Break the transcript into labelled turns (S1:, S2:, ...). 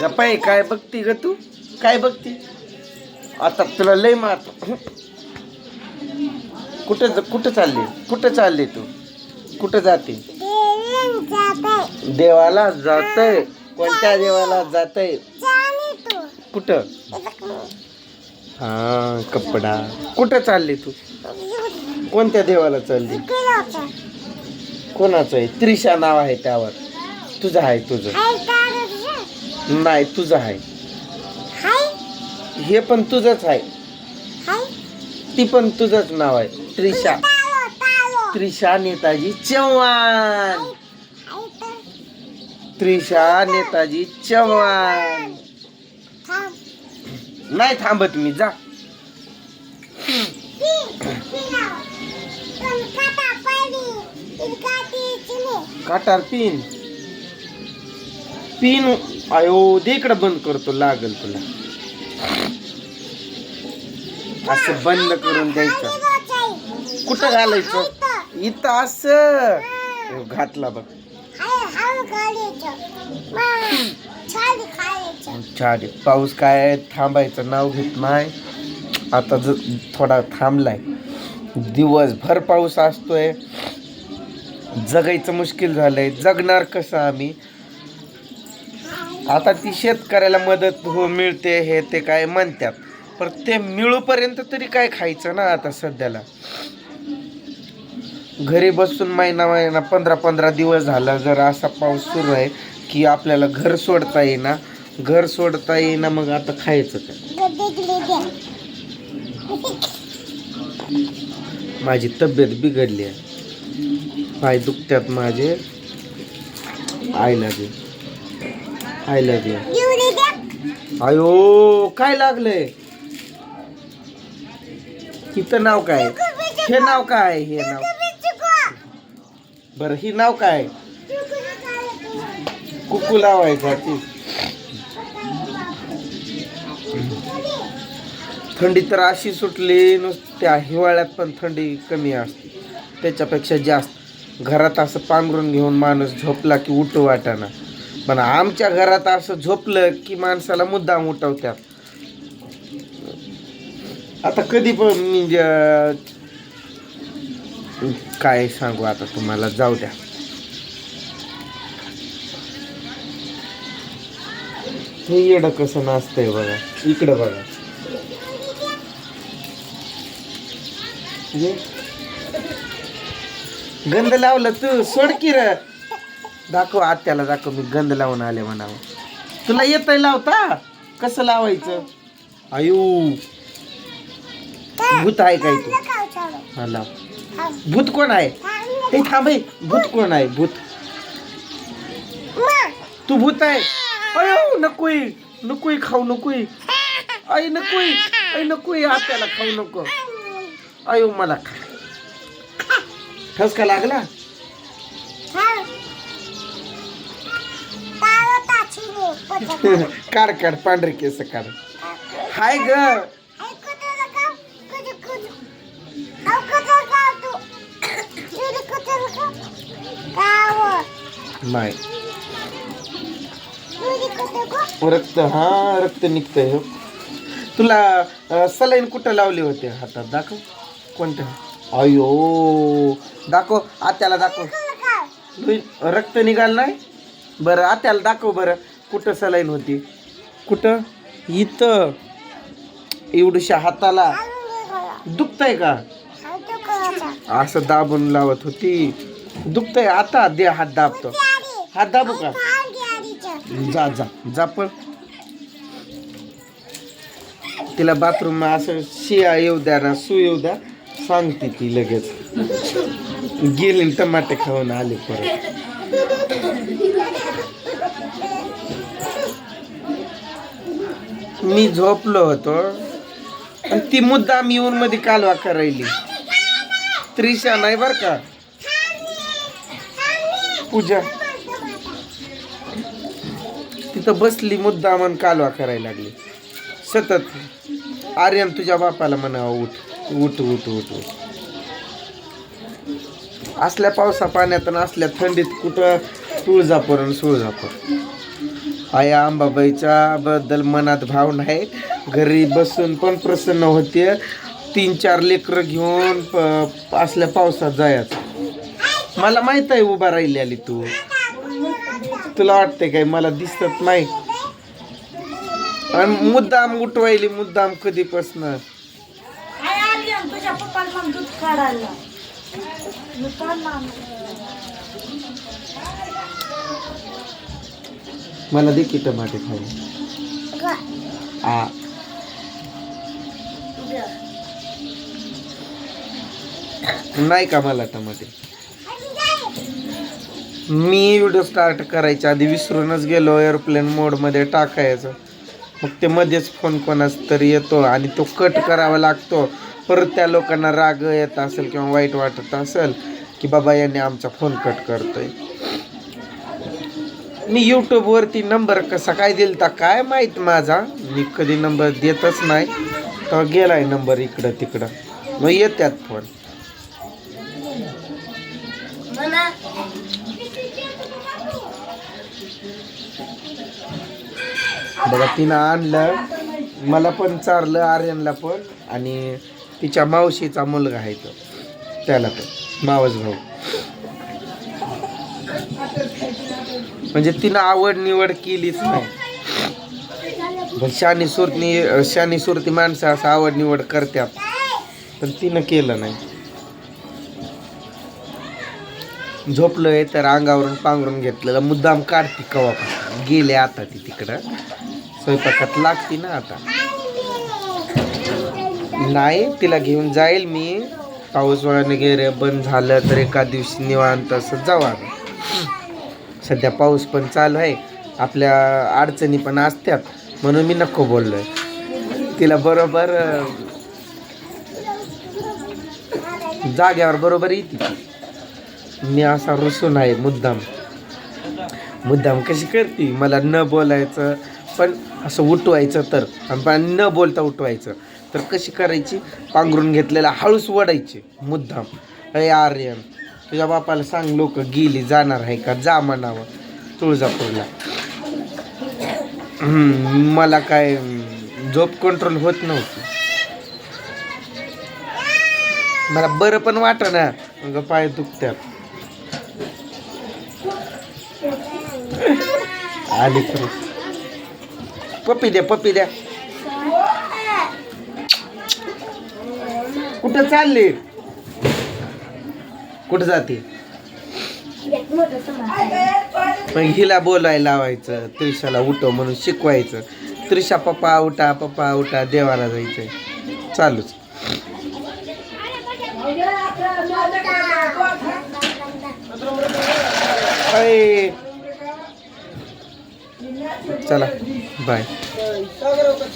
S1: गपाई काय बघती ग तू? काय बघती? आता तुला लय मारतो कुठं कुठं चालली? कुठं चालली तू? कुठं जाते? देवाला जातय. कोणत्या देवाला जातय? कुठं? हा कपडा. कुठं चालली तू? कोणत्या देवाला चालली? कोणाचं आहे? त्रिशा नाव आहे त्यावर. तुझं आहे तुझं. नाही तुझं आहे. हे पण तुझंच आहे. ती पण तुझंच नाव आहे. त्रिशा. त्रिशा नेताजी चव्हाण. त्रिशा नेताजी चव्हाण. नाही थांबत मी जा. काटार पिन. पिन अयो दे इकडं बंद करतो लागल तुला. असं बंद करून द्यायचं. कुठं घालायचं? इथं असं. घातला बघ. छान पाऊस काय थांबायचं नाव घेत नाही. आता ज थोडा थांबलाय. दिवसभर पाऊस असतोय. जगायचं मुश्किल झालंय. जगणार कसं आम्ही? आता ती शेतकऱ्याला मदत हो मिळते हे ते काय म्हणतात. पण ते मिळूपर्यंत तरी काय खायचं ना आता सध्याला? घरी बसून महिना महिना पंधरा पंधरा दिवस झाला जर असा पाऊस सुरू आहे की आपल्याला घर सोडता येईना. घर सोडता येईना मग आता खायचं काय? माझी तब्येत बिघडली आहे. पाय दुखत्यात माझे. आईला लव्ह आय लव्ह यू अयो काय लागलंय? इथं नाव काय? हे नाव काय? हे नाव. बरं ही नाव काय? कुकू लावायचा ती थंडी तर अशी सुटली नुसत्या हिवाळ्यात पण थंडी कमी असते. त्याच्यापेक्षा जास्त. घरात असं पांघरून घेऊन माणूस झोपला की उठू वाटाना पण आमच्या घरात असं झोपलं की माणसाला मुद्दाम उठवत्यात. आता कधी पण काय सांगू आता तुम्हाला? जाऊ द्या. हे येडं कसं नाचतंय बघा. इकडं बघा. गंध लावलं तू सोड की र. दाखव आत्याला दाखव मी गंध लावून आले म्हणावं. तुला येतंय लावता? कसं लावायचं? आयु. भूत आहे काय तू? हा लाव. भूत कोण आहे? हे थांब. भूत कोण आहे? भूत. तू भूत आहे? अयो नकोय नकोय खाऊ नकोय आई नकोय आई नकोय आत्याला खाऊ नको. अयो मला खा. ठसका लागला? काढ काढ पांढरे केस काढ. हाय ग. नाही. रक्त हा रक्त निघतंय हो. तुला सलाईन कुठं लावली होते? हातात दाखव. कोणत्या? अयो. दाखव आत्याला दाखव. रक्त निघाल नाही? बरं आत्याला दाखव बरं. कुठं सलाईन होती? कुठं? इथं. एवढ्याशा हाताला. दुखतंय का? असं दाबून लावत होती. दुखतंय. आता दे हात दाबतो. हात दाबू का? जा जा. जा पण तिला बाथरूम असं शिया येऊ द्या ना सू येऊ द्या. सांगते ती लगेच. गेली टमाटे खाऊन आले परत. मी झोपलो होतो. आणि ती मुद्दाम येऊन मध्ये कालवा करायली. त्रिशा नाही बर का? पूजा. तिथं बसली मुद्दामन कालवा करायला लागली. सतत. आर्यन तुझ्या बापाला म्हणावं उठ उठ उठ उठ उठ. असल्या पावसा पाण्यात आणि असल्या थंडीत कुठं तुळजापूर आणि सुळजापूर? आई अंबाबाईच्या बद्दल मनात भाव नाही घरी बसून पण प्रसन्न होते. तीन चार लेकरं घेऊन प- असल्या पावसात जायचं. मला माहीत आहे उभा राहिली तू. तुला वाटते काय? मला दिसत नाही. आणि मुद्दाम उठवायली मुद्दाम कधीपासून.
S2: तुझ्या पप्पाला मग दूध काढायला.
S1: मला दे की टमाटे खायला. आ. नाही का मला टमाटे? मी व्हिडिओ स्टार्ट करायच्या आधी विसरूनच गेलो एअरप्लेन मोडमध्ये टाकायचं. मग ते मध्येच फोन कोणाच तरी येतो आणि तो कट करावा लागतो. परत त्या लोकांना राग येत असेल किंवा वाईट वाटत असेल की बाबा याने आमचा फोन कट करतोय. मी यूट्यूबवरती नंबर कसा काय दिलता काय माहीत माझा? मी कधी नंबर देतच नाही. तर गेलाय नंबर इकडं तिकडं. मग येत्यात फोन बघा तिनं आणलं. मला पण चारलं आर्यनला पण. आणि तिच्या मावशीचा मुलगा आहे तो. त्याला पण. मावस भाऊ म्हणजे तिनं आवड निवड केलीच नाही. पण शानी सुरती शानी सुरती माणसं असं आवड निवड करतात. पण तिनं केलं नाही. झोपलंय तर अंगावरून पांघरून घेतलेलं मुद्दाम काढते कवा गेले आता ती तिकडं. स्वयंपाकात लागती ना आता. नाही तिला घेऊन जाईल मी. पाऊस वगैरे बंद झालं तर एका दिवशी निवांत असं जाऊ आम्ही सध्या पाऊस पण चालू आहे. आपल्या अडचणी पण असतात. म्हणून मी नको बोललोय. तिला बरोबर जाग्यावर बरोबर येते मी असा रुसून आहे मुद्दाम. मुद्दाम कशी करते? मला न बोलायचं पण असं उठवायचं तर. आणि पण न बोलता उठवायचं तर कशी करायची? पांघरून घेतलेला हळूच वडायची मुद्दाम. अरे आर्यन. तुझ्या बापाला सांग लोक गेली जाणार आहे का? जा म्हणावं तुळजापूरला. मला काय झोप कंट्रोल होत नव्हती. मला बरं पण वाट ना मग पाय दुखत्यात. आली तर. पप्पी द्या पप्पी द्या. कुठं चालली? कुठं जाते? मग हिला बोलायला लावायचं त्रिशाला उठव म्हणून शिकवायचं. त्रिशा पप्पा उठा पप्पा उठा देवाला जायचंय. चालूच. चला बाय.